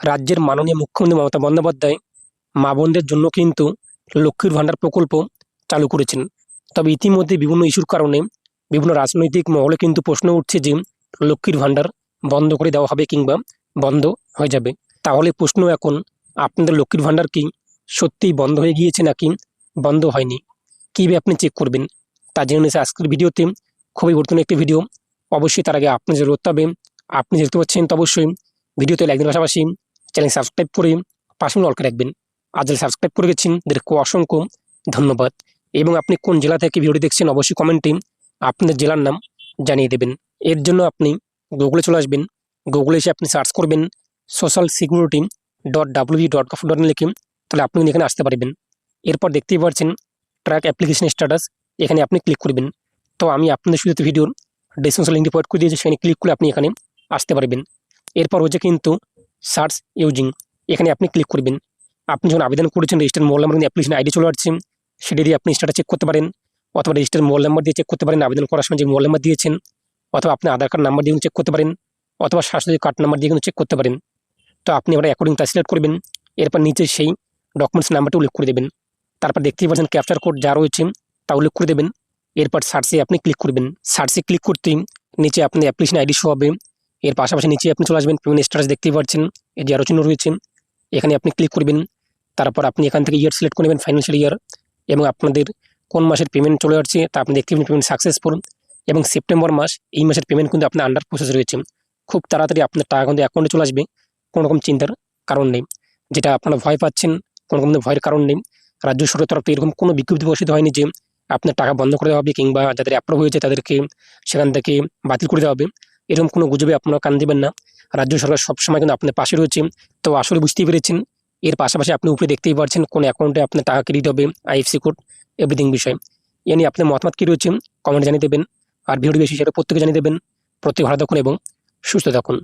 রাজ্যের মাননীয় মুখ্যমন্ত্রী মমতা বন্দ্যোপাধ্যায় মা বোনদের জন্য কিন্তু লক্ষ্মীর ভাণ্ডার প্রকল্প চালু করেছেন। তবে ইতিমধ্যে বিভিন্ন ইস্যুর কারণে বিভিন্ন রাজনৈতিক মহলে কিন্তু প্রশ্ন উঠছে যে লক্ষ্মীর ভাণ্ডার বন্ধ করে দেওয়া হবে কিংবা বন্ধ হয়ে যাবে। তাহলে প্রশ্ন এখন, আপনাদের লক্ষ্মীর ভাণ্ডার কি সত্যিই বন্ধ হয়ে গিয়েছে নাকি বন্ধ হয়নি? কীভাবে আপনি চেক করবেন? তা জেনে নিয়েছে আজকের ভিডিওতে। খুবই গুরুত্বপূর্ণ একটি ভিডিও। অবশ্যই তার আগে আপনি যে করতে হবে আপনি যে দেখতে পাচ্ছেন তো অবশ্যই ভিডিওতে লাইক দেওয়ার পাশাপাশি চ্যানেল সাবস্ক্রাইব করে পাশে অল করে রাখবেন। আর যারা সাবস্ক্রাইব করে গেছেন, তাদেরকে অসংখ্য ধন্যবাদ। এবং আপনি কোন জেলা থেকে ভিডিওটি দেখছেন, অবশ্যই কমেন্টে আপনাদের জেলার নাম জানিয়ে দেবেন। এর জন্য আপনি গুগলে চলে আসবেন। গুগলে এসে আপনি সার্চ করবেন social security dot W dot কফ ডট লিখে, তাহলে আপনি এখানে আসতে পারবেন। এরপর দেখতেই পাচ্ছেন ট্র্যাক অ্যাপ্লিকেশন স্ট্যাটাস এখানে আপনি ক্লিক করবেন। তো আমি আপনাদের শুধু ভিডিওর ডিসক্রিপশন লিঙ্কটি প্রোভাইড করে দিয়েছি, সেখানে ক্লিক করে আপনি এখানে আসতে পারবেন। এরপর হচ্ছে কিন্তু সার্চ ইউজিং এখানে আপনি ক্লিক করবেন। আপনি যখন আবেদন করেছেন register mobile number application ID চলে আসছে, সেটা দিয়ে আপনি স্টাটা চেক করতে পারেন, অথবা রেজিস্টার মোবাইল নাম্বার দিয়ে চেক করতে পারেন, আবেদন করার সময় যে মোবাইল নাম্বার দিয়েছেন, অথবা আপনি আধার কার্ড নাম্বার দিয়ে চেক করতে পারেন, অথবা স্বাস্থ্য কার্ড নাম্বার দিয়ে কিন্তু চেক করতে পারেন। তো আপনি এবার অ্যাকর্ডিং তা সিলেক্ট করবেন, এরপর নিচে সেই ডকুমেন্টস নাম্বারটা উল্লেখ করে দেবেন। তারপর দেখতেই পাচ্ছেন ক্যাপচার কোড যা রয়েছে, তা উল্লেখ করে দেবেন। এরপর সার্চে আপনি ক্লিক করবেন। সার্চে ক্লিক করতেই নিচে আপনি অ্যাপ্লিকেশন আইডি শো হবে। এর পাশাপাশি নিচে আপনি চলে আসবেন পেমেন্ট স্ট্যাটাস দেখতেই পাচ্ছেন এই যে আরও চিহ্ন রয়েছে। এখানে আপনি ক্লিক করবেন, তারপর আপনি এখান থেকে ইয়ার সিলেক্ট করে নেবেন ফাইন্যান্সিয়াল ইয়ার এবং আপনাদের কোন মাসের পেমেন্ট চলে আসছে তা আপনি দেখতে পাবেন পেমেন্ট সাকসেসফুল এবং সেপ্টেম্বর মাস, এই মাসের পেমেন্ট কিন্তু আপনার আন্ডার প্রসেস রয়েছে। খুব তাড়াতাড়ি আপনার টাকা কিন্তু অ্যাকাউন্টে চলে আসবে, কোনো রকম চিন্তার কারণ নেই। যেটা আপনারা ভয় পাচ্ছেন, কোনো রকম ভয়ের কারণ নেই। রাজ্য সরকারের তরফ থেকে এরকম কোনো বিজ্ঞপ্তি প্রকাশিত হয়নি যে আপনার টাকা বন্ধ করে দেওয়া হবে, কিংবা যাদের অ্যাপ্রুভ হয়েছে তাদেরকে সেখান থেকে বাতিল করে দেওয়া হবে। এরকম কোনো গুজবে আপনারা কান দেবেন না। রাজ্য সরকার সবসময় কিন্তু আপনার পাশে রয়েছে। তো আসলে বুঝতেই পেরেছেন, এর পাশাপাশি আপনি উপরে দেখতেই পারছেন কোন অ্যাকাউন্টে আপনার টাকা ক্রেডিট হবে আইএফসি কোড এভরিথিং বিষয়। এ নিয়ে আপনার মতামত কী রয়েছে কমেন্ট জানিয়ে দেবেন। আর ভিডিও বেশি সেটা প্রত্যেকে জানিয়ে দেবেন। প্রত্যেক ভালো থাকুন এবং সুস্থ থাকুন।